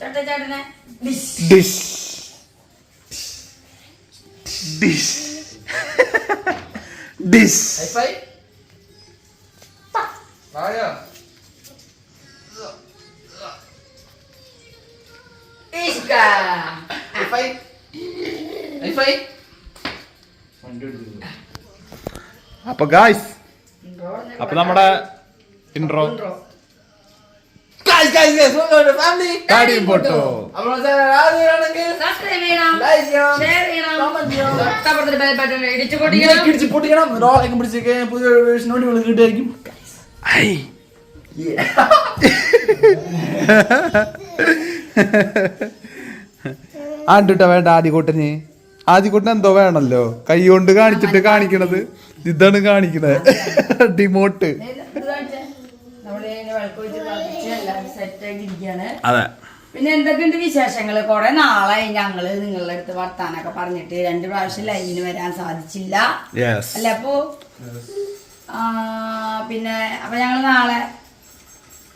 ചേട്ടൻ ചേട്ടനെ dish dish dish dish hifi വായോ ഇഷ്ക ഹൈഫൈ ഹൈഫൈ അപ്പൊ ഗായ്സ് അപ്പൊ നമ്മുടെ intro guys guys guys welcome guys അപ്പൊ നമ്മുടെ ഇൻട്രോ ബട്ടൺ ഇടിച്ചു പൊട്ടിക്കണം. ഇടിച്ച് പൊട്ടിക്കണം. റോളൊക്കെ പിടിച്ചൊക്കെ പുതിയ വേർഷനോട് വിളി കിട്ടുമായിരിക്കും ഐ. ആണ്ടുട്ട വേണ്ട ആദ്യകൂട്ടന് ആദ്യകൂട്ടൻ എന്തോ വേണല്ലോ. കൈ കൊണ്ട് കാണിച്ചിട്ട് കാണിക്കണത്. ഇതാണ് കാണിക്കണത്. ഡിമോട്ട്. അതെ. പിന്നെ എന്തൊക്കെയുണ്ട് വിശേഷങ്ങൾ കൊറേ നാളായി ഞങ്ങൾ നിങ്ങളുടെ അടുത്ത് വർത്താനൊക്കെ പറഞ്ഞിട്ട് രണ്ട് പ്രാവശ്യം ലൈവിന് വരാൻ സാധിച്ചില്ല. യെസ് അല്ല അപ്പോ? ആ, പിന്നെ അപ്പൊ ഞങ്ങൾ നാളെ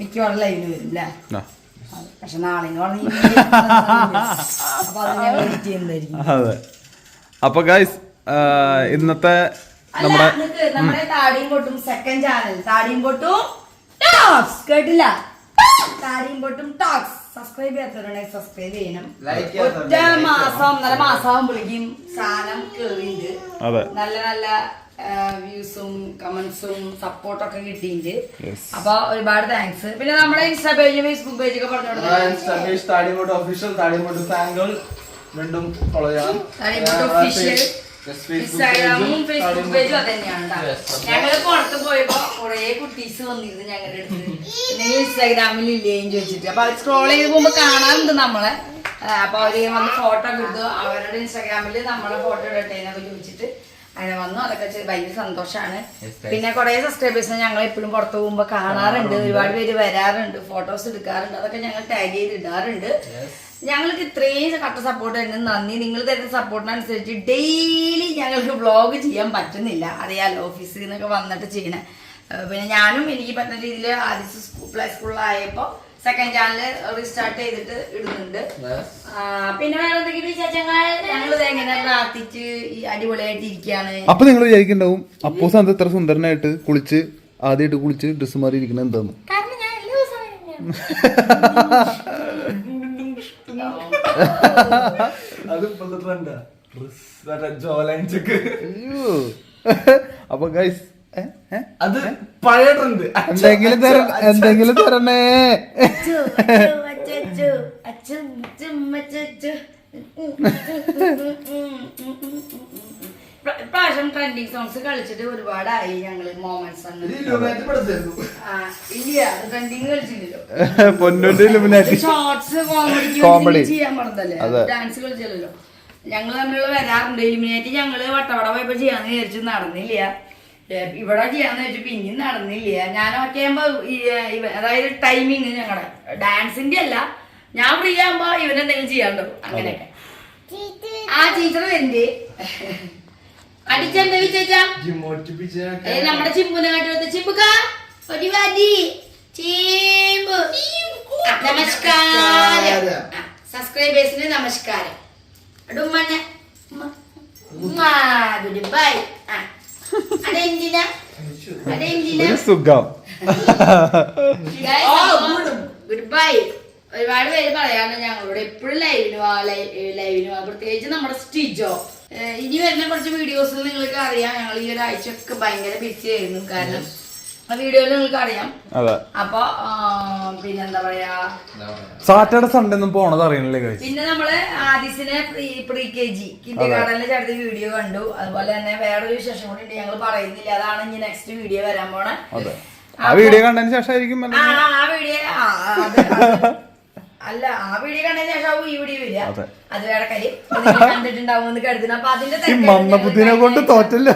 മിക്കവാറും ലൈവിന് വരും അല്ലേ പക്ഷെ നാളെ അത്. അപ്പൊ ഗൈസ് ഇന്നത്തെ നമ്മുടെ നമ്മുടെ താടിയും പൊട്ടും സെക്കൻഡ് ചാനൽ താടിയും പൊട്ടും ടോക്സ് കേട്ടില്ല? താടിയും പൊട്ടും ടോക്സ് സബ്സ്ക്രൈബ് ചെയ്യാത്തവരുണ്ടെങ്കിൽ സബ്സ്ക്രൈബ് ചെയ്യണം. ഒറ്റ മാസം ഒന്നര മാസം വിളിക്കും സാധനം കേറിണ്ട് നല്ല നല്ല വ്യൂസും കമന്റ്സും സപ്പോർട്ടൊക്കെ കിട്ടിയിട്ടുണ്ട്. അപ്പൊ ഒരുപാട് താങ്ക്സ് പിന്നെ നമ്മുടെ ഇൻസ്റ്റാ പേജ് ഫേസ്ബുക്ക് പേജ് ഒക്കെ പറഞ്ഞു ഒഫീഷ്യൽ താടിമോട്ട് രണ്ടും ഫോളോ ചെയ്യാം ഒഫീഷ്യൽ ഇൻസ്റ്റാഗ്രാമും ഫേസ്ബുക്ക് പേജും അത് തന്നെയാണ് ട്ടോ. ഞങ്ങൾ പുറത്ത് പോയപ്പോ കൊറേ കുട്ടീസ് വന്നിരുന്നു ഞങ്ങളുടെ അടുത്ത്. ഇൻസ്റ്റാഗ്രാമിൽ ഇല്ലേന്ന് ചോദിച്ചിട്ട്. അപ്പൊ അവർ സ്ക്രോൾ ചെയ്ത് പോകുമ്പോ കാണാറുണ്ട് നമ്മളെ. അപ്പൊ അവർ വന്ന് ഫോട്ടോ എടുത്തു. അവരുടെ ഇൻസ്റ്റാഗ്രാമിൽ നമ്മളെ ഫോട്ടോ ഇടട്ടെ എന്നൊക്കെ ചോദിച്ചിട്ട് അങ്ങനെ വന്നു. അതൊക്കെ ചെയ്ത് ഭയങ്കര സന്തോഷമാണ് പിന്നെ കുറെ സബ്സ്ക്രൈബേഴ്സിനെ ഞങ്ങൾ എപ്പോഴും പുറത്തു പോകുമ്പോ കാണാറുണ്ട്. ഒരുപാട് പേര് വരാറുണ്ട്. ഫോട്ടോസ് എടുക്കാറുണ്ട്. അതൊക്കെ ഞങ്ങൾ ടാഗ് ചെയ്ത് ഇടാറുണ്ട്. ഞങ്ങൾക്ക് ഇത്രയും കട്ട സപ്പോർട്ട് തന്നെ നന്ദി. നിങ്ങൾ തരുന്ന സപ്പോർട്ടിനനുസരിച്ച് ഡെയിലി ഞങ്ങൾക്ക് വ്ളോഗ് ചെയ്യാൻ പറ്റുന്നില്ല. അറിയാലോ ഓഫീസിൽ നിന്നൊക്കെ വന്നിട്ട് ചെയ്യണേ. പിന്നെ ഞാനും എനിക്ക് പറ്റുന്ന രീതിയിൽ ആദ്യം സ്കൂൾ പ്ലേ സ്കൂളിലായപ്പോൾ സെക്കൻഡ് ചാനൽ റീസ്റ്റാർട്ട് ചെയ്തിട്ട് ഇടുന്നുണ്ട്. പിന്നെ വേറെ എന്തെങ്കിലും വിശേഷങ്ങൾ ഞങ്ങൾ എങ്ങനെ പ്രാർത്ഥിച്ച് ഈ അടിപൊളിയായിട്ട് ഇരിക്കുകയാണ് അപ്പൊ നിങ്ങൾ വിചാരിക്കണ്ടാവും അപ്പോ അത് ഇത്ര സുന്ദരനായിട്ട് കുളിച്ച് ആദ്യമായിട്ട് കുളിച്ച് ഡ്രസ്സ് മാറി ഇരിക്കുന്ന എന്താന്ന്? കാരണം ഞാൻ എല്ലാ ദിവസവും ഇങ്ങനെയാണ്. അത് ഇപ്പോഴത്തെ ട്രെൻഡാ ജോലൈൻ അയ്യോ. അപ്പൊ ഗൈസ് അത് പഴയ ട്രെൻഡ് എന്തെങ്കിലും തര എന്തെങ്കിലും തരണേ. അച്ചു, അച്ചു, അച്ചും, അച്ചും, അച്ചച്ചു. പ്ര- ഇപ്രാവശ്യം ട്രെൻഡിങ് സോങ്സ് കളിച്ചിട്ട് ഒരുപാടായി ഞങ്ങൾ മോമെന്റ്സ് ഇല്ല ട്രെൻഡിങ് കളിച്ചില്ലല്ലോ. പൊന്നുന്റെ ഇലുമിനാറ്റി ഷോർട്സ് കോമഡി കോമഡി ചെയ്യാൻ പറഞ്ഞല്ലേ ഡാൻസ് കളിച്ചല്ലോ ഞങ്ങൾ തമ്മിലുള്ള വരാറുണ്ട്. ഇലിമിനേറ്റ് ഞങ്ങൾ വട്ടവട പോയപ്പോ ചെയ്യാന്ന് വിചാരിച്ചു നടന്നില്ല. ഇവിടെ ചെയ്യാന്ന് വെച്ചപ്പോ ഇനി നടന്നില്ല. ഞാൻ ഒക്കെയാകുമ്പോ അതായത് ടൈമിങ് ഞങ്ങളുടെ ഡാൻസിന്റെ അല്ല. ഞാൻ ഫ്രീ ആകുമ്പോ ഇവനെന്തെങ്കിലും ചെയ്യാണ്ടോ അങ്ങനെയൊക്കെ. ആ ടീച്ചർ എന്റെ അടിച്ചെന്താ വിചാരിച്ചാ നമ്മുടെ ചിമ്പുനെ കാട്ടി ചിമ്പുക്ക. ഒരു ചിമ്പു. ആ, നമസ്കാരം. സബ്സ്ക്രൈബേഴ്സിന് നമസ്കാരം. അടുമ്മന്നെ ഗുഡ് ബൈ അതെന്തിനാ ഒരു സുഖം. ഗുഡ് ബൈ ഒരുപാട് പേര് പറയാറുണ്ട് ഞങ്ങളോട് എപ്പോഴും ലൈവിന് വാ ലൈവിന് വാ. പ്രത്യേകിച്ച് നമ്മുടെ സ്റ്റിജോ. ഇനി വരുന്ന കുറച്ച് വീഡിയോസിൽ നിങ്ങൾക്ക് അറിയാം. ഞങ്ങൾ ഈ ഒരാഴ്ചയൊക്കെ ഭയങ്കര ബിസി ആയിരുന്നു. കാരണം വീഡിയോയിൽ നിങ്ങൾക്ക് അറിയാം. അതെ. അപ്പൊ ആ, പിന്നെന്താ പറയാ? സാറ്റർഡേ സൺഡേ ഒന്നും പോണത് അറിയണല്ലേ പിന്നെ നമ്മൾ ആദിസിനെ പ്രീ കെ ജി കിൻഡർ ഗാർഡനിൽ ചടുത്ത വീഡിയോ കണ്ടു. അതുപോലെ തന്നെ വേറൊരു വിശേഷം കൂടി ഉണ്ട്. ഞങ്ങൾ പറയുന്നില്ല. അതാണ് ഇനി നെക്സ്റ്റ് വീഡിയോ വരാൻ പോണേ. അതെ. ആ വീഡിയോ കണ്ടതിന് ശേഷമായിരിക്കും ആ, ആ വീഡിയോ ആ, ആ, അത് അത്. അല്ല ആ വീഡിയോ കണ്ടതിന് ശേഷം ഈ വീഡിയോ ഇല്ല അതെ. അത് വേറെ കാര്യം. കണ്ടിട്ടുണ്ടാവും കരുതുന്നു. അപ്പൊ അതിന്റെ കൊണ്ട് തോറ്റല്ല.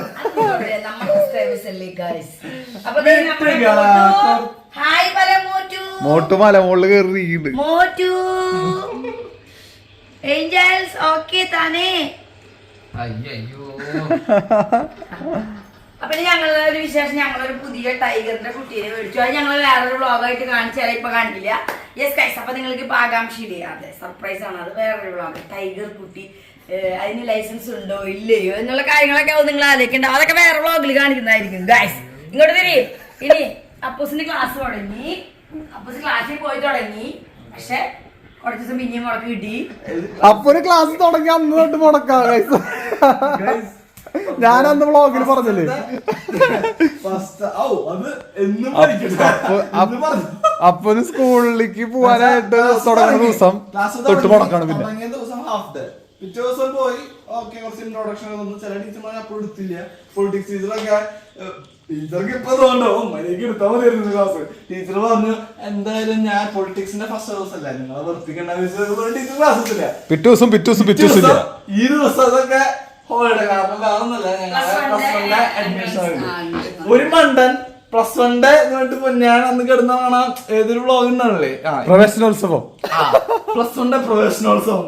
ഇരിക്കുന്നുണ്ട് മോറ്റു ഏഞ്ചൽസ് ഓക്കെ താനേ. അയ്യോ അപ്പൊ ഞങ്ങളുടെ ഒരു വിശേഷം ഞങ്ങളൊരു പുതിയ ടൈഗറിന്റെ കുട്ടീനെ മേടിച്ചു. അത് ഞങ്ങൾ വേറൊരു ബ്ലോഗായിട്ട് കാണിച്ചാൽ ഇപ്പൊ കാണിക്കില്ല. യെസ് കൈസ് അപ്പൊ നിങ്ങൾക്ക് ഇപ്പൊ ആകാംക്ഷയില്ലേ അതെ സർപ്രൈസ് ആണ്. അത് വേറൊരു വ്ളോഗ് ടൈഗർ കുട്ടി. അതിന് ലൈസൻസ് ഉണ്ടോ? ഇല്ലയോ? എന്നുള്ള കാര്യങ്ങളൊക്കെ നിങ്ങൾ ആലോചിക്കണ്ട. അതൊക്കെ വേറെ വ്ളോഗിൽ കാണിക്കുന്നതായിരിക്കും. ഗൈസ് ഇങ്ങോട്ട് തിരിയും ഇനി അപ്പൂസിന്റെ ക്ലാസ് തുടങ്ങി. അപ്പൂസ് ക്ലാസ്സിൽ പോയി തുടങ്ങി. പക്ഷെ കുറച്ച് ദിവസം പിന്നെയും മുടക്ക് കിട്ടി അപ്പൊ ഒരു ക്ലാസ് തുടങ്ങി അന്ന് തൊട്ട് മുടക്കാം. ഞാൻ അന്ന് വ്ളോഗിൽ പറഞ്ഞല്ലേ. അപ്പൊ- സ്കൂളിലേക്ക് പോവാനായിട്ട് തുടങ്ങുന്ന ദിവസം ക്ലാസ് തൊട്ട് മുടക്കാണ് പിന്നെ. പിറ്റേ ദിവസം പോയി ഓക്കെ കുറച്ച് ഇൻട്രോഡക്ഷൻ ഒന്നും ചില ടീച്ചർമാർ അപ്പോൾ എടുത്തില്ല. പൊളിറ്റിക്സ് ടീച്ചറൊക്കെ ടീച്ചർക്ക് ഇപ്പൊ തോന്നോ മര്യാദയ്ക്ക് എടുത്താൽ മതിയായിരുന്നു ക്ലാസ് ടീച്ചർ പറഞ്ഞു എന്തായാലും ഞാൻ പൊളിറ്റിക്സിന്റെ ഫസ്റ്റ് ദിവസം അല്ല. നിങ്ങളെ വെറുപ്പിക്കണ്ട ടീച്ചർ ക്ലാസ് ഇല്ല പിറ്റേ ദിവസം പിറ്റേ ദിവസം പിറ്റേ ദിവസം ഈ ദിവസം അതൊക്കെ കാരണം അഡ്മിഷൻ ഒരു മണ്ടൻ പ്ലസ് വണ്ടെ എന്നിട്ട് ഞാൻ അന്ന് കിടന്ന കാണാം ഏതൊരു വ്ളോഗ് ഉണ്ടാണല്ലേ? ആ പ്രവേശനോത്സവം. പ്ലസ് വണ്ടെ പ്രവേശനോത്സവം?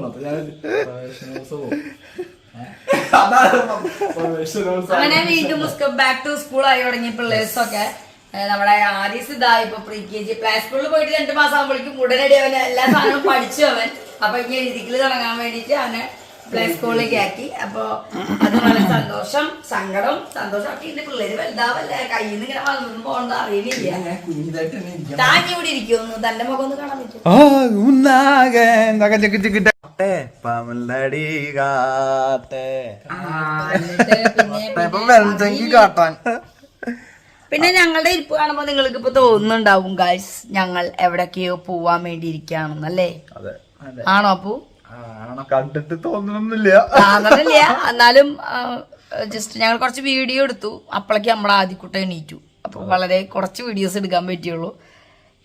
അങ്ങനെ വീണ്ടും ബാക്ക് ടു സ്കൂൾ ആയി തുടങ്ങിയ പിള്ളേഴ്സൊക്കെ ഒക്കെ നമ്മുടെ ആദ്യ ഇതാ ഇപ്പൊ പ്രീ കെ ജി പ്ലേ സ്കൂളിൽ പോയിട്ട് രണ്ടു മാസം ആകുമ്പോഴേക്കും ഉടനടി അവൻ എല്ലാ സാധനവും പഠിച്ചു അവൻ. അപ്പൊ ഇനി എഴുതിക്കൽ തുടങ്ങാൻ വേണ്ടിട്ട് അവനെ പ്ലേ സ്കൂളിലേക്ക് ആക്കി. അപ്പൊ അത് വളരെ സന്തോഷം സങ്കടം സന്തോഷം. ഒക്കെ ഇന്റെ പിള്ളേര് വലുതാവല്ലേ കയ്യിൽ നിന്ന് ഇങ്ങനെ വളർന്നു പോകണമെന്ന് അറിയില്ല. താങ്ങി ഇവിടെ ഇരിക്കുന്നു തന്റെ മുഖം ഒന്ന് കാണാൻ പറ്റും പിന്നെ ഞങ്ങളുടെ ഇരിപ്പ് കാണുമ്പോ നിങ്ങൾക്ക് ഇപ്പൊ തോന്നുന്നുണ്ടാവും ഗൈസ് ഞങ്ങൾ എവിടൊക്കെയോ പോവാൻ വേണ്ടി ഇരിക്കുകയാണെന്നല്ലേ? ആണോ അപ്പു? കണ്ടിട്ട് തോന്നണമെന്നില്ല എന്നാലും ജസ്റ്റ് ഞങ്ങൾ കുറച്ച് വീഡിയോ എടുത്തു. അപ്പോഴേക്ക് നമ്മളെ ആദ്യക്കുട്ട എണീറ്റു. അപ്പോൾ വളരെ കുറച്ച് വീഡിയോസ് എടുക്കാൻ പറ്റിയുള്ളൂ.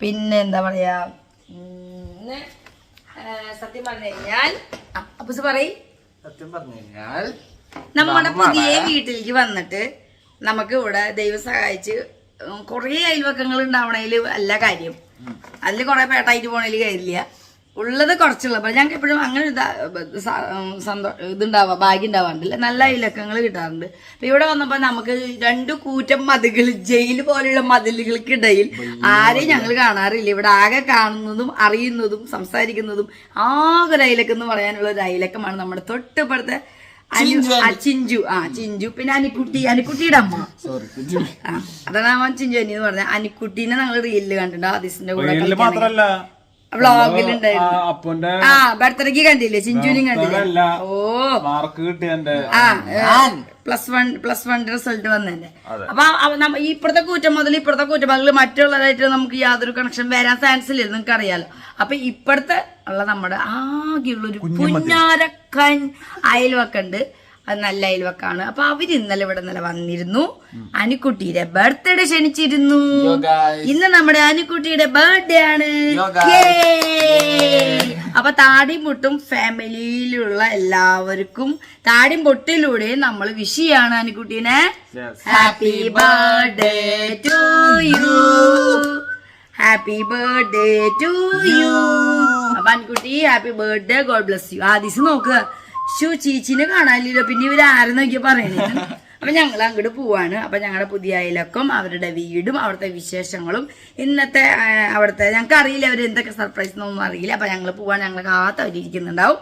പിന്നെ എന്താ പറയാ സത്യം പറഞ്ഞു കഴിഞ്ഞാൽ അപ്പൂസ് പറയും. സത്യം പറഞ്ഞു കഴിഞ്ഞാൽ നമ്മുടെ പുതിയ വീട്ടിലേക്ക് വന്നിട്ട് നമുക്ക് ഇവിടെ ദൈവം സഹായിച്ച് കുറേ അയൽവക്കങ്ങൾ ഉണ്ടാവണേൽ അല്ല കാര്യം. അതിൽ കുറെ പേട്ടായിട്ട് പോണേൽ കാര്യമില്ല. ഉള്ളത് കുറച്ചുള്ള. ഞങ്ങൾക്ക് എപ്പോഴും അങ്ങനെ ഒരു ഇതാ- സ- ഉം, സന്തോ ഇതുണ്ടാവാ ഭാഗ്യം ഉണ്ടാവാറുണ്ടല്ലേ നല്ല ഇലക്കങ്ങൾ കിട്ടാറുണ്ട്. അപ്പൊ ഇവിടെ വന്നപ്പോ നമുക്ക് രണ്ടു കൂറ്റം മതിലുകൾ ജയിൽ പോലെയുള്ള മതിലുകൾക്കിടയിൽ ആരെയും ഞങ്ങൾ കാണാറില്ല. ഇവിടെ ആകെ കാണുന്നതും അറിയുന്നതും സംസാരിക്കുന്നതും ആകെ ഒരു അയലക്കം എന്ന് പറയാനുള്ള ഒരു അയലക്കമാണ് നമ്മുടെ തൊട്ടിപ്പുറത്തെ ചിഞ്ചു ആ ചിഞ്ചു. പിന്നെ അനിക്കുട്ടി. അനിക്കുട്ടിയുടെ അമ്മ. അതാണ് അവൻ ചിഞ്ചു അനി എന്ന് പറഞ്ഞത്. അനിക്കുട്ടീനെ ഞങ്ങൾ റീലിൽ കണ്ടിട്ടുണ്ടോ. അതിസിന്റെ കൂടെ അപ്പന്റെ ആ ബർത്ത്ഡേക്ക് കണ്ടില്ലേ? ചിഞ്ചുനും കണ്ടില്ലേ? ഓ. മാർക്ക് കിട്ടിയ ആ plus one plus one result വന്നതിന്റെ അപ്പൊ ഇപ്പഴത്തെ കൂറ്റം മുതൽ ഇപ്പഴത്തെ കൂറ്റം മുതൽ മറ്റുള്ളതായിട്ട് നമുക്ക് യാതൊരു കണക്ഷൻ വരാൻ ചാൻസ് ഇല്ല നിങ്ങൾക്ക് അറിയാലോ അപ്പൊ ഇപ്പഴത്തെ ഉള്ള നമ്മുടെ ആകെയുള്ള ഒരു കുഞ്ഞാരക്കൻ അയൽവക്കുണ്ട്. അത് നല്ല അയൽവക്കാണ്. അപ്പൊ അവർ ഇന്നലെ ഇവിടെ ഇന്നലെ വന്നിരുന്നു. അനുക്കുട്ടിയുടെ ബർത്ത്ഡേ ക്ഷണിച്ചിരുന്നു. ഇന്ന് നമ്മുടെ അനുക്കുട്ടിയുടെ ബർത്ത്ഡേ ആണ്! അപ്പൊ താടിയും പൊട്ടും ഫാമിലിയിലുള്ള എല്ലാവർക്കും താടിയും പൊട്ടിലൂടെ നമ്മൾ വിഷ് ചെയ്യാണ് അനുക്കുട്ടീനെ happy birthday to you happy birthday to you അപ്പൊ Anukutty happy birthday God bless you Adis നോക്കുക ഷു ചീച്ചിനെ കാണാനില്ലല്ലോ. പിന്നെ ഇവർ ആരും നോക്കിയാ പറയണേ? അപ്പൊ ഞങ്ങൾ അങ്ങോട്ട് പോവാണ്. അപ്പൊ ഞങ്ങളുടെ പുതിയ അയലക്കം അവരുടെ വീടും അവിടുത്തെ വിശേഷങ്ങളും ഇന്നത്തെ അവിടുത്തെ ഞങ്ങൾക്ക് അറിയില്ല അവർ എന്തൊക്കെ സർപ്രൈസ് എന്നൊന്നും അറിയില്ല. അപ്പൊ ഞങ്ങൾ പോവാൻ ഞങ്ങൾ കാത്ത അവരിയ്ക്കുന്നുണ്ടാവും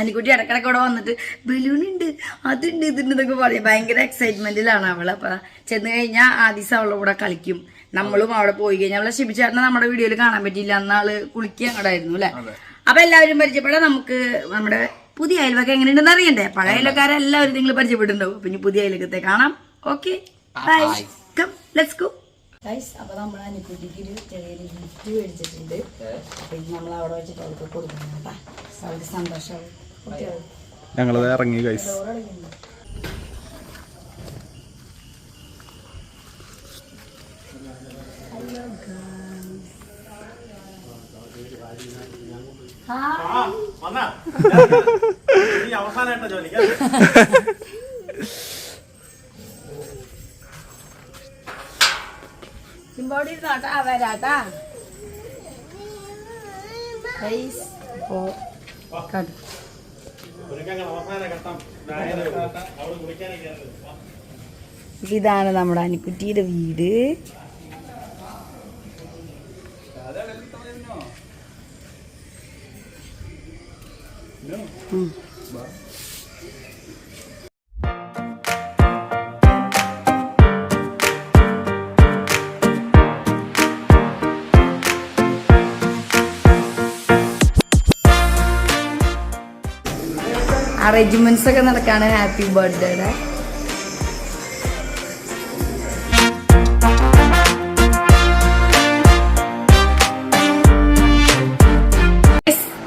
അനിക്കുട്ടി ഇടക്കിടക്ക് ഇവിടെ വന്നിട്ട് ബലൂൺ ഉണ്ട് അതുണ്ട് ഇതുണ്ട് എന്നൊക്കെ പറയും. ഭയങ്കര എക്സൈറ്റ്മെന്റിലാണ് അവൾ. അപ്പൊ ചെന്ന് കഴിഞ്ഞാൽ ആദ്യം അവളുടെ കൂടെ കളിക്കും. നമ്മളും അവിടെ പോയി കഴിഞ്ഞാൽ അവളെ ശിപിച്ചേട്ടനെ നമ്മുടെ വീഡിയോയിൽ കാണാൻ പറ്റിയില്ല. അന്നാൾ കുളിക്കുക അങ്ങോട്ടായിരുന്നു അല്ലെ? അപ്പൊ എല്ലാവരും പരിചയപ്പെടാം. നമുക്ക് നമ്മുടെ പുതിയ അയൽവക്കം എങ്ങനെയുണ്ടെന്ന് അറിയണ്ടേ? പഴയ അയൽവക്കാരെല്ലാവരും നിങ്ങൾ പരിചയപ്പെട്ടിട്ടുണ്ടാവും പിന്നെ പുതിയ അയൽവക്കത്തെ കാണാം. Okay bye come let's go guys അപ്പൊ നമ്മൾ അനുക്കുട്ടിക്ക് ഒരു ചെറിയൊരു ഗിഫ്റ്റ് മേടിച്ചിട്ടുണ്ട്. അപ്പൊ ഇത് നമ്മൾ അവിടെ വെച്ചിട്ട് അവർക്ക് കൊടുക്കണം കേട്ടാ. അവർക്ക് സന്തോഷമാവും ഞങ്ങളത് ഇറങ്ങി ഗൈസ് അവസാനമായിട്ടാ ജോലിക്ക് സിമ്പോടി ഇരുന്നോട്ടാ വരാട്ടാ. ഗൈസ് അപ്പോ കണ്ടു. ഇതാണ് നമ്മുടെ അനിക്കുട്ടിയുടെ വീട്. അറേഞ്ച്മെന്റ്സ് ഒക്കെ നടക്കാണ് ഹാപ്പി ബർത്ത്ഡേയുടെ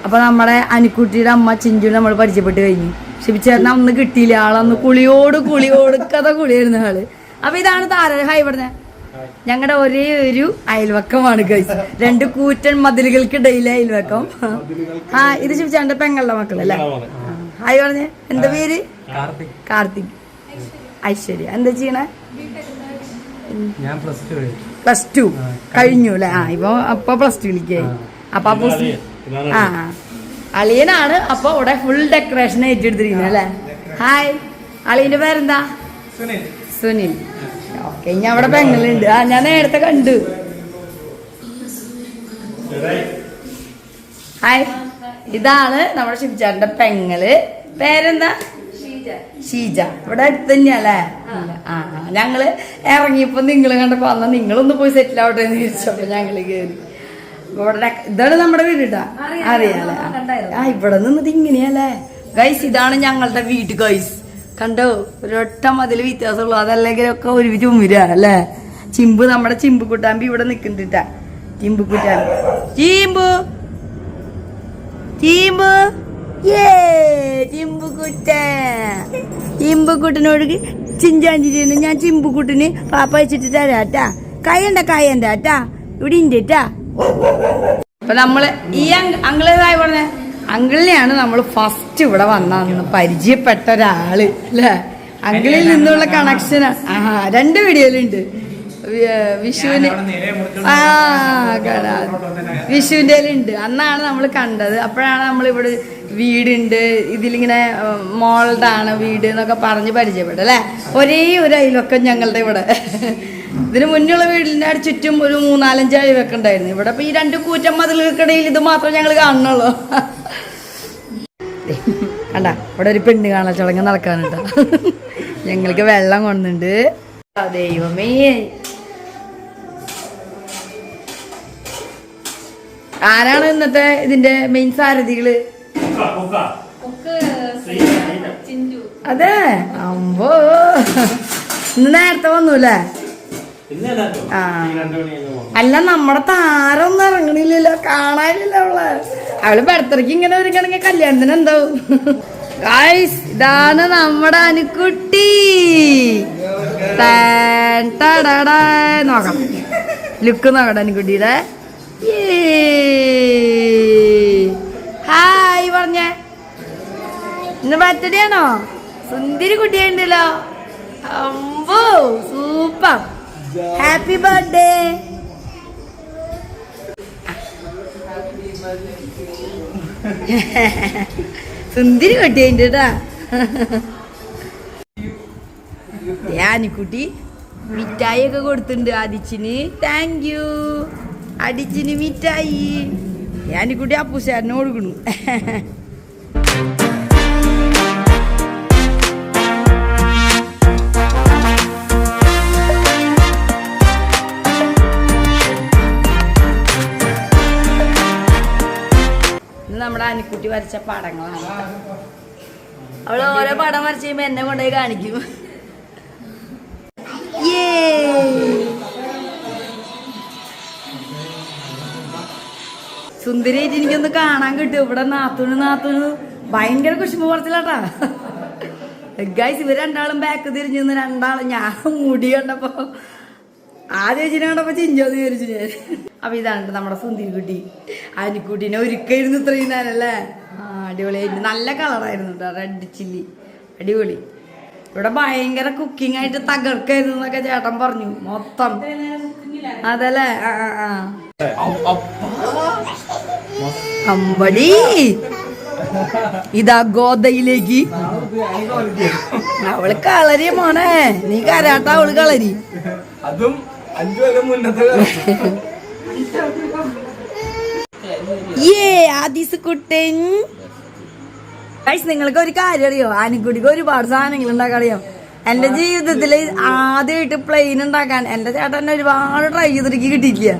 അപ്പൊ നമ്മുടെ അനിക്കുട്ടിയുടെ അമ്മ ചിഞ്ചു നമ്മൾ പരിചയപ്പെട്ട് കഴിഞ്ഞു. ഷിബിച്ചേട്ടനെ അന്ന് കിട്ടിയില്ല. ആളന്ന് കുളിയോട് കുളിയോട് കഥ കുളിയായിരുന്നു ആൾ. അപ്പൊ ഇതാണ് താര ഹായ് പറഞ്ഞ ഞങ്ങളുടെ ഒരേ ഒരു അയൽവക്കമാണ് കഴിച്ചത് രണ്ട് കൂറ്റൻ മതിലുകൾക്കിടയിലെ അയൽവക്കം. ആ ഇത് ഷിബിച്ചേട്ടന്റെ പെങ്ങളുടെ മക്കളല്ലേ ഹായ് പറഞ്ഞേ. എന്താ പേര്? കാർത്തിക്. ഐശ്വര്യ. എന്താ ചെയ്യണേ? ഞാൻ പ്ലസ് ടു കഴിഞ്ഞു. പ്ലസ് ടു കഴിഞ്ഞു. അല്ലേ? ആ ഇപ്പൊ അപ്പൊ പ്ലസ് ടു വിളിക്കായി അപ്പൊ അപ്പൊ ആ ആ. അളിയനാണ് അപ്പൊ ഇവിടെ ഫുൾ ഡെക്കറേഷൻ ഏറ്റെടുത്തിരിക്കുന്നത് അല്ലേ? ഹായ് അളിയന്റെ പേരെന്താ? സുനിൽ. ഓക്കെ ഞാൻ അവിടെ പെങ്ങളുണ്ട് ആ ഞാൻ നേരത്തെ കണ്ടു. ഹായ് ഇതാണ് നമ്മുടെ ശിവചാറിന്റെ പെങ്ങൾ. പേരെന്താ? ഷീജ. ഇവിടെ അടുത്ത് തന്നെയല്ലേ ആ. ആ. ഞങ്ങൾ ഇറങ്ങിയപ്പോ നിങ്ങൾ കണ്ടപ്പോ അന്ന് നിങ്ങളൊന്ന് പോയി സെറ്റിൽ ആവട്ടെ എന്ന് വിചാരിച്ചപ്പോ ഞങ്ങൾ കേറി. ഇവിടെ ഇതാണ് നമ്മുടെ വീട് കേട്ടാ അറിയാലേ ആ ഇവിടെ നിന്നിട്ട് ഇങ്ങനെയല്ലേ? ഗൈസ് ഇതാണ് ഞങ്ങളുടെ വീട് ഗൈസ് കണ്ടോ? ഒരൊറ്റ മതിൽ വ്യത്യാസമുള്ളൂ. അതല്ലെങ്കിൽ ഒക്കെ ഒരു ചുമര അല്ലേ? ചിമ്പ് നമ്മുടെ ചിമ്പ് കുട്ടാമ്പി ഇവിടെ നിക്കുന്നുണ്ടാ ചിമ്പ് കുട്ടാമ്പി. ചീമ്പു! ചീമ്പു! ഏ ചിമ്പുക്കുട്ട ചിമ്പുക്കുട്ടനോട് ചെയ്യുന്നു. ഞാൻ ചിമ്പുക്കുട്ടിന് പാപ്പ വെച്ചിട്ട് തരാട്ടാ കയ്യണ്ട കയ്യണ്ടാട്ടാ ഇവിടെ ഉണ്ട് ട്ടാ. അപ്പൊ നമ്മൾ ഈ അങ്കിളേതായി പറഞ്ഞ? അങ്കിളിനെയാണ് നമ്മൾ ഫസ്റ്റ് ഇവിടെ വന്ന പരിചയപ്പെട്ട ഒരാൾ അല്ലേ അങ്കിളിൽ നിന്നുള്ള കണക്ഷൻ ആ. രണ്ട് വീഡിയോയിലുണ്ട്. വിഷുവിന്. ആ വിഷുവിന്റെ ഉണ്ട് അന്നാണ് നമ്മൾ കണ്ടത്. അപ്പോഴാണ് നമ്മൾ ഇവിടെ വീടുണ്ട്. ഇതിലിങ്ങനെ മോൾഡാണ് വീട് എന്നൊക്കെ പറഞ്ഞ് പരിചയപ്പെട്ടത് അല്ലേ ഒരേ ഒരു അയലൊക്കെ ഞങ്ങളുടെ ഇവിടെ. ഇതിന് മുന്നുള്ള വീടിന്റെ ചുറ്റും ഒരു മൂന്നാലഞ്ച് വെക്കണ്ടായിരുന്നു. ഇവിടെ ഇപ്പൊ ഈ രണ്ട് കൂറ്റം മതിലുകൾക്കിടയിൽ ഇത് മാത്രം ഞങ്ങൾ കാണുന്നുള്ളൂ. കണ്ട ഇവിടെ ഒരു പെണ്ണ് കാണാൻ ചടങ്ങ് നടക്കാനുണ്ട്. ഞങ്ങൾക്ക് വെള്ളം കൊണ്ടുണ്ട്. ദൈവമേ. ആരാണ് ഇന്നത്തെ ഇതിന്റെ മെയിൻ സാരഥികൾ? അതെ അമ്പോ. ഇന്ന് നേരത്തെ വന്നൂല്ലേ ആ. അല്ല നമ്മുടെ താരൊന്നും ഇറങ്ങണില്ലല്ലോ. കാണാനില്ല അവളെ. അവൾ ബർത്ത്ഡേക്ക് ഇങ്ങനെ ഒരുക്കണെങ്കിൽ കല്യാണത്തിന് എന്താവും ഗായ്സ് ഇതാണ് നമ്മുടെ അനുക്കുട്ടി. നോക്കാം. ലുക്ക് നോക്കട്ടെ അനുക്കുട്ടിയുടെ ഹായ് പറഞ്ഞേ. ഇന്ന് ബർത്ത്ഡേ ആണോ? സുന്ദരി കുട്ടിയുണ്ടല്ലോ. ഹാപ്പി ബർത്ത്ഡേ സുന്ദരി കുട്ടിയുണ്ട് കേട്ടാ. ആനിക്കുട്ടി മിഠായി ഒക്കെ കൊടുത്തിട്ടുണ്ട് ആദിച്ചിന്. താങ്ക് യു അടിച്ചിന് മിഠായി. ആനിക്കുട്ടി അപ്പുശാരന് കൊടുക്കണു അനിക്കുട്ടി വരച്ച പടങ്ങളാണ് അവൾ ഓരോ പടം വരച്ച് കഴിയുമ്പോ എന്നെ കൊണ്ടുപോയി കാണിക്കും. സുന്ദരിയായിട്ട് എനിക്കൊന്ന് കാണാൻ കിട്ടും. ഇവിടെ നാത്തൂന് നാത്തൂന് ഭയങ്കര കുശുമ്പ് പറച്ചിലാട്ടാ. ഗൈസ് ഇവർ രണ്ടാളും ബാക്ക് തിരിഞ്ഞു രണ്ടാളും ഞാൻ മുടി കണ്ടപ്പോ ആ ചേച്ചിനെ കണ്ടപ്പോ ചിഞ്ചോന്ന് വിചാരിച്ചു ഞാൻ. അപ്പൊ ഇതാണ് നമ്മുടെ സുന്ദരി കുട്ടി അനിക്കുട്ടീനെ ഒരുക്കായിരുന്നു ഇത്രയും നേരം അല്ലേ ആ അടിപൊളിയായിട്ട് നല്ല കളറായിരുന്നു റെഡ് ചില്ലി അടിപൊളി. ഇവിടെ ഭയങ്കര കുക്കിംഗ് ആയിട്ട് തകർക്കായിരുന്നു എന്നൊക്കെ ചേട്ടൻ പറഞ്ഞു. മൊത്തം. അതല്ലേ? ആ അമ്പടി. ഇതാ ഗോതയിലേക്ക് അവൾ കളരി മോനെ. നീ കരാട്ട അവൾ കളരി. അതും അഞ്ചു മുന്നത്തെ. നിങ്ങൾക്ക് ഒരു കാര്യം അറിയോ? ആനക്കുട്ടിക്ക് ഒരുപാട് സാധനങ്ങൾ ഉണ്ടാക്കാൻ അറിയാം എന്റെ ജീവിതത്തിൽ ആദ്യമായിട്ട് പ്ലെയിൻ ഉണ്ടാക്കാൻ എന്റെ ചേട്ടൻ ഒരുപാട് ട്രൈ ചെയ്തിട്ട് കിട്ടിയില്ല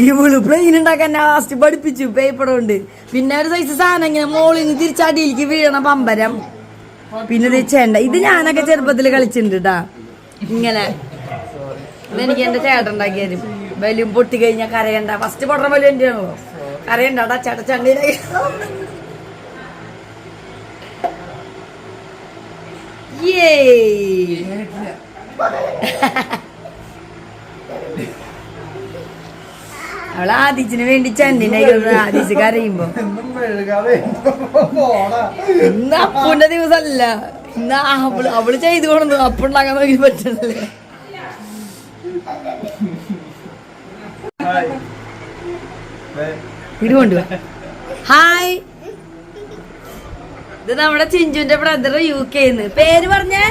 ഈ വിളു പ്ലെയിൻ ഉണ്ടാക്കാൻ ലാസ്റ്റ് പഠിപ്പിച്ചു പേപ്പർ കൊണ്ട്. പിന്നെ ഒരു സൈസ് സാധനം ഇങ്ങനെ മോളിൽ നിന്ന് തിരിച്ചടിയിലേക്ക് വീഴണ പമ്പരം. പിന്നെ ചേണ്ട ഇത് ഞാനൊക്കെ ചെറുപ്പത്തിൽ കളിച്ചിട്ടുണ്ട് കേട്ടാ ഇങ്ങനെ. ഇതെനിക്ക് എന്റെ ചേട്ടൻ ഉണ്ടാക്കി തരും ബലൂൺ പൊട്ടി കഴിഞ്ഞാൽ കരയണ്ട. ഫസ്റ്റ് പൊട്ടണ ബലൂൺ എന്റെ ആണല്ലോ കരയണ്ട ചടച്ചണ്ടി ചണ്ടിയിലേക്ക് Yay! അവൾ ആദിച്ചിന് വേണ്ടി ചണ്ടിനെ ആദിച്ച് കരയുമ്പോ. ഇന്ന് അപ്പുന്റെ ദിവസമല്ല ഇന്ന് അവൾ അവൾ ചെയ്തു കൊണ്ടു അപ്പുണ്ടാക്കാൻ നോക്കി പറ്റുന്നില്ലേ ഇത് ഹായ് ഇത് നമ്മുടെ ചിഞ്ചുന്റെ ബ്രദർ യു കെന്ന് പേര് പറഞ്ഞേ?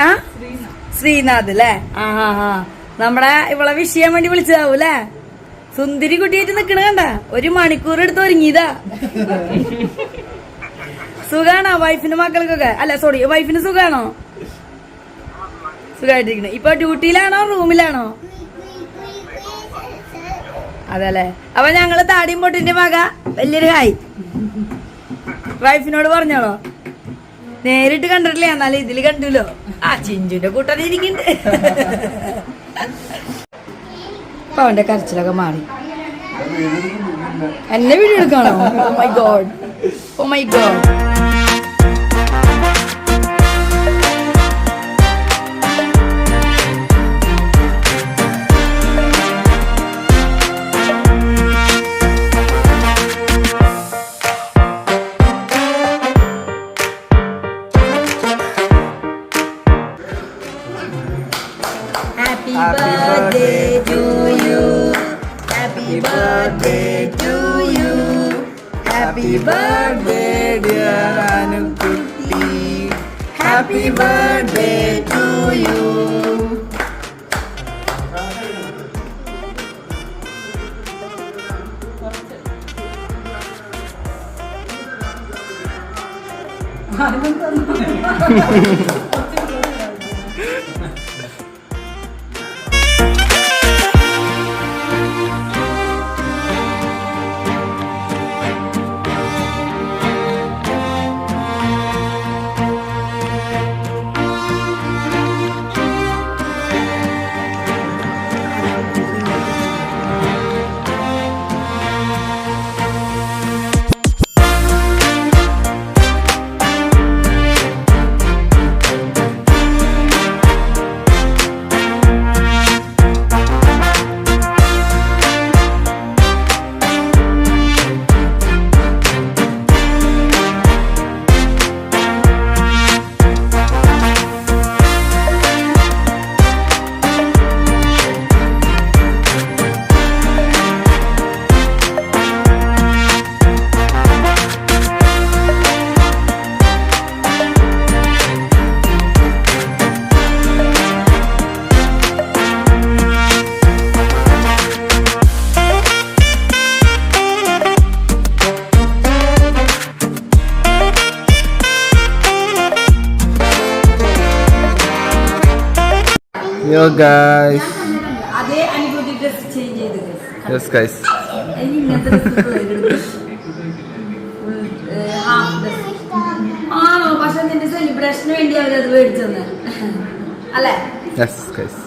ആ? ശ്രീനാഥ് അല്ലേ ആ ഹാ നമ്മുടെ ഇവളെ വിഷയം വേണ്ടി വിളിച്ചതാവൂ അല്ലേ സുന്ദരി കുട്ടിയായിട്ട് നിക്കണ കണ്ട? ഒരു മണിക്കൂർ എടുത്ത് ഒരുങ്ങിയതാ. സുഖാണോ? വൈഫിന് മക്കൾക്കൊക്കെ? അല്ല സോറി വൈഫിന് സുഖാണോ? സുഖമായിട്ടിരിക്കണേ ഇപ്പൊ ഡ്യൂട്ടിയിലാണോ റൂമിലാണോ? അതല്ലേ. അപ്പൊ ഞങ്ങൾ താടിയും പൊട്ടിന്റെ മക വലിയൊരു ഹായ് വൈഫിനോട് പറഞ്ഞോളോ. നേരിട്ട് കണ്ടിട്ടില്ല? എന്നാലും ഇതിൽ കണ്ടല്ലോ. ആ ചിഞ്ചുന്റെ കൂട്ടത്തിൽ ഇരിക്കുന്നുണ്ട്. അപ്പൊ അവന്റെ കരച്ചിലൊക്കെ മാറി. എന്നെ വീഡിയോ എടുക്കണോ? ഓ my God oh my God Yes guys yes guys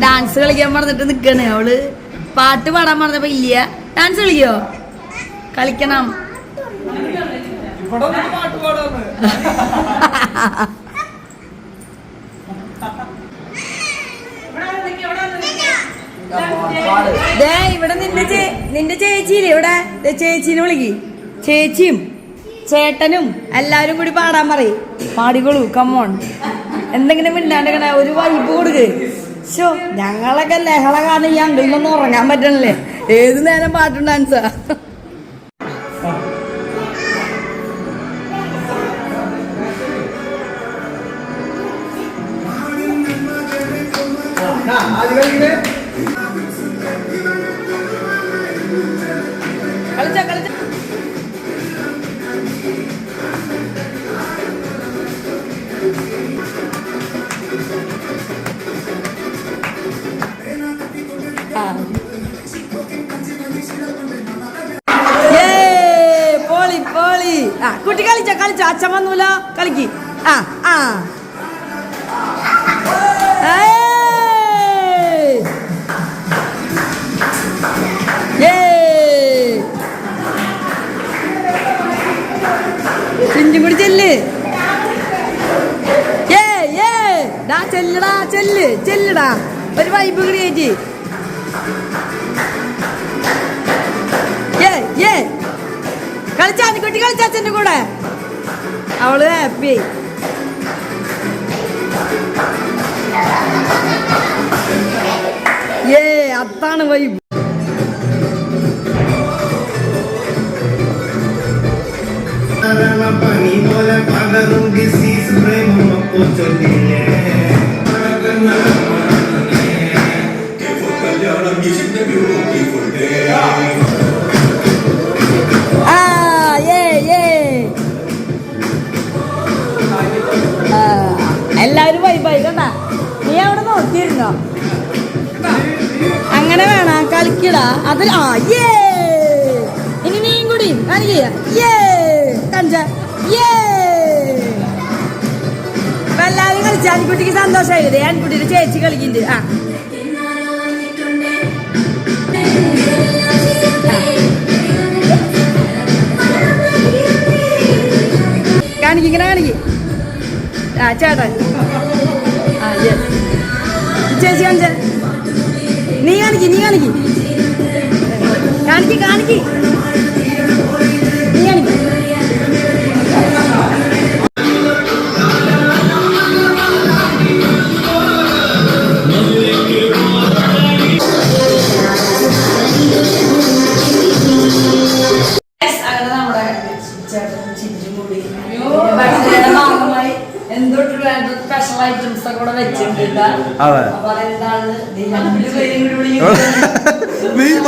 dance കളിക്കാൻ പറഞ്ഞിട്ട് നിക്കണേ അവൾ. പാട്ട് പാടാൻ പറഞ്ഞപ്പോ ഇല്ല. ഡാൻസ് കളിക്കോ? കളിക്കണം. പാട്ട്. ഇവിടെ നിന്റെ നിന്റെ ചേച്ചിയില്ലേ ഇവിടെ? ചേച്ചീനെ വിളിക്ക്. ചേച്ചിയും ചേട്ടനും എല്ലാരും കൂടി പാടാൻ പറയും. പാടിക്കോളൂ കമ്മോൺ എന്തെങ്കിലും മിണ്ടാണ്ടിങ്ങനെ ഒരു വൈബ് കൊടുക്ക്. ഷോ ഞങ്ങളൊക്കെ ലഹള കാരണം ഈ അങ്കിളിനൊന്നും ഉറങ്ങാൻ പറ്റണല്ലേ? ഏത് നേരം പാട്ടും ഡാൻസാ കളിച്ച കളിച്ച അച്ഛൻ വന്നൂല കളിക്ക് ആ ആ. ചിഞ്ചും കൂടി ചെല്ല്. ഏ ഏ ഡാ ചെല്ലടാ ചെല്ല് ചെല്ലടാ ഒരു വൈബ് ക്രിയേറ്റ് ഏ ഏ കളിച്ചാ കുട്ടി കളിച്ചാച്ചന്റെ കൂടെ. അവൾ ഹാപ്പി ഏ അതാണ് വൈബ് പനി പോലെ പകരും ഡിസീസ് പ്രേമം അപ്പോ ചൊല്ലില്ലേ? എല്ലാവരും വൈബായി കണ്ട നീ അവിടെ നോക്കിയിരുന്നോ? അങ്ങനെ വേണം കളിക്കടാ. അത് ആ ഏ ഇനി നീയും കൂടി കാണിക്കുക ഏ കഞ്ച. ഏ അപ്പൊ എല്ലാവരും കളിച്ച ആൻകുട്ടിക്ക് സന്തോഷമായില്ലേ ആൻകുട്ടിയുടെ ചേച്ചി കളിക്കുന്നുണ്ട് ആ. കാണിക്കിങ്ങനെ കാണിക്ക്. ആ ചേട്ടൻ. ആ yes. ചേച്ചി കാണിച്ച നീ കാണിക്ക്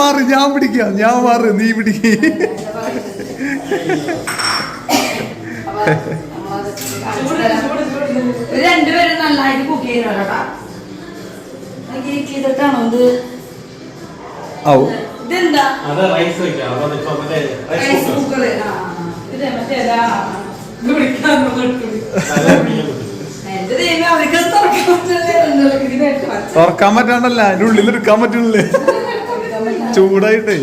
മാറി ഞാൻ പിടിക്കാം. ഞാൻ മാറി നീ പിടിക്ക രണ്ടുപേരും നന്നായിട്ട് കുക്ക് ചെയ്യുന്നുണ്ട് ചെയ്തിട്ടാണോ ഇത്? ഇതെന്താ? തുറക്കാൻ പറ്റുന്നില്ല പറ്റാണ്ടല്ല. അതിനുള്ളിൽ എടുക്കാൻ പറ്റണില്ലേ ചൂടായിട്ടേ.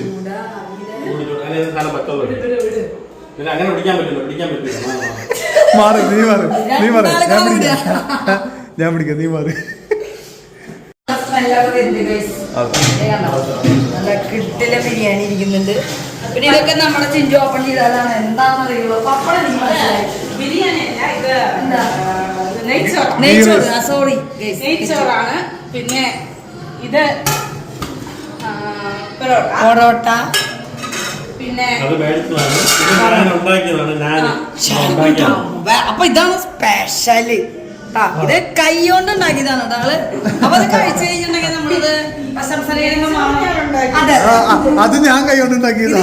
അങ്ങനെ പിടിക്കാൻ പറ്റില്ല പിടിക്കാൻ പറ്റില്ല മാറി നീ മാറി നീ മാറി. ഞാൻ പിടിക്കാം ഞാൻ പിടിക്കാം നീ മാറി? നല്ല കിട്ടിലെ ബിരിയാണി ഇരിക്കുന്നുണ്ട് പിന്നെ ഇതൊക്കെ നമ്മുടെ ചിഞ്ചു ഓപ്പൺ ചെയ്താലാണ് എന്താണെന്ന് അറിയുള്ളൂ പപ്പടം ബിരിയാണി അല്ല ഇത്? നെയ്ച്ചോറ് നെയ്ച്ചോറ് സോറി നെയ്ച്ചോറാണ്. പിന്നെ ഇത് പൊറോട്ട. പിന്നെ ഉണ്ടാക്കിയതാണ് ഉണ്ടാക്കിയതാണ്. അപ്പൊ ഇതാണ് സ്പെഷ്യൽ. ഇത് കൈ കൊണ്ട് ഉണ്ടാക്കിയതാണ് അതാൾ. അപ്പൊ അത് കഴിച്ചു കഴിഞ്ഞിട്ടുണ്ടെങ്കിൽ നമ്മളിത് അതെ. ഞാൻ കൈകൊണ്ട് ഇത്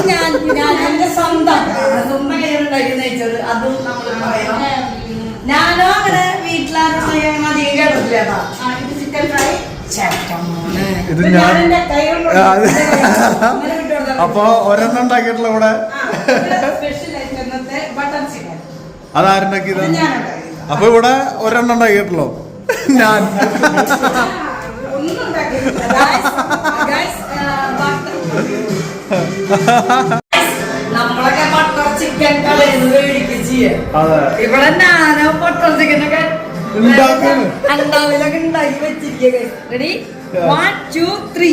ഞാൻ എന്റെ സ്വന്തം. സ്വന്തം കൈ കൊണ്ട് ഉണ്ടാക്കി അതും നമ്മൾ പറയാം ഞാനോ അങ്ങനെ വീട്ടിലാരും അധികം കേട്ടിട്ടില്ല കേട്ടോ ചിക്കൻ ഫ്രൈ. ഇത് ഞാൻ. അപ്പൊ ഒരെണ്ണം ഉണ്ടാക്കിയിട്ടുള്ള ഇവിടെ? അതാരുണ്ടാക്കിയത്? അപ്പൊ ഇവിടെ ഒരെണ്ണം ഉണ്ടാക്കിയിട്ടുള്ളൂ? ഞാൻ. നമ്മളൊക്കെ ബട്ടർ ചിക്കൻ കടയിൽ മേടിക്കുക ഇവിടെ ഞാനോ ബട്ടർ ചിക്കൻ ഒക്കെ. അണ്ടാവിലൊക്കെ ഉണ്ടാക്കി വെച്ചിരിക്കുക റെഡി വൺ ടു ത്രീ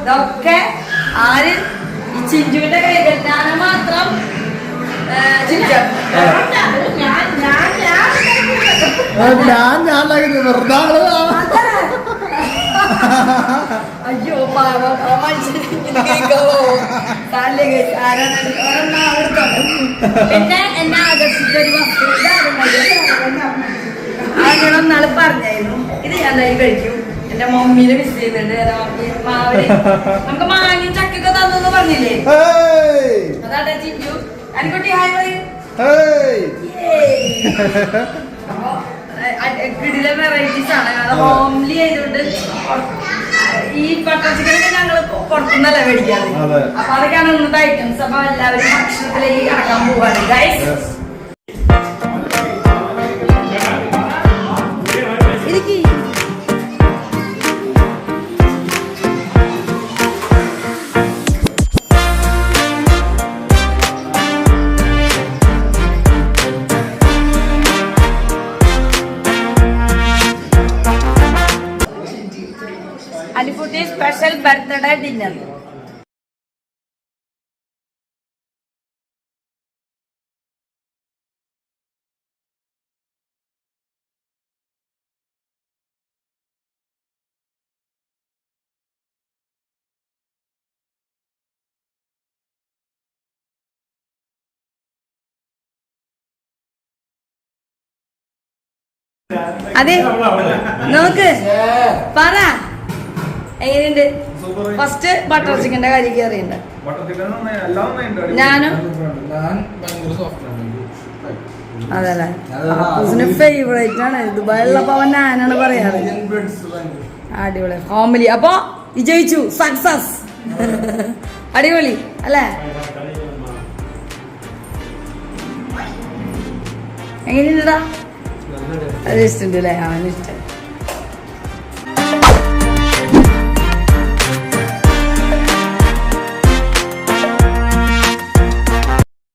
ഇതൊക്കെ ആര്? ഈ ചിഞ്ചുവിന്റെ ഞാൻ ഞാൻ മാത്രം ഞാൻ ഞാൻ ഞാൻ ഞാൻ ഞാൻ ഞാൻ ഞാൻ. ഞാൻ ഞാൻ ഞാൻ ഞാൻ ഞാൻ ഞാൻ ഞാൻ ഞാൻ ഞാൻ ഞാൻ ഞാൻ ഞാൻ ഞാൻ ഞാൻ ഞാൻ ആൾ അയ്യോ പാവം. ആ അവിടുത്തെ പിന്നെ എന്നെ ആകർഷിച്ച ഒരു വസ്തു. അങ്ങനെ ഒന്നാൾ പറഞ്ഞായിരുന്നു? ഇത് ഞാൻ എന്തായാലും കഴിക്കും. എന്റെ മമ്മീനെ മിസ് ചെയ്യുന്നുണ്ട്. മാവിന്? നമുക്ക് മാങ്ങി ചക്കൊക്കെ തന്നു പറഞ്ഞില്ലേ? അതാട്ടെ ചിഞ്ചു അനിക്കുട്ടി ഹായ് പറയും. കിടിലെ വെറൈറ്റീസ് ആണ്. കാരണം ഹോംലി ആയതുകൊണ്ട് ഈ ബട്ടർ ചിക്കനൊക്കെ ഞങ്ങൾ പുറത്തുനിന്നല്ല മേടിക്കാറ്. അപ്പൊ അതൊക്കെയാണ് ഇന്നത്തെ ഐറ്റംസ് അപ്പൊ എല്ലാവരും ഭക്ഷണത്തിലേക്ക് കടക്കാൻ പോവാണ്. ഗൈസ് ബർത്ത്ഡേ അതെ നോക്ക്. പറ. എങ്ങനെയുണ്ട്? ഫസ്റ്റ് ബട്ടർ ചിക്കന്റെ കാര്യം കയറിയുണ്ട് ഞാനും? അതല്ലേ? ഫേവറേറ്റ് ആണ്. ദുബായിലുള്ളപ്പോ അവൻ ഞാനാണ് പറയാറ്. അടിപൊളി. ഫാമിലി അപ്പൊ വിജയിച്ചു സക്സസ് അടിപൊളി. അല്ലേ? എങ്ങനെയുണ്ടാ അത് ഇഷ്ടമുണ്ട് അല്ലേ അവന് ഇഷ്ടം.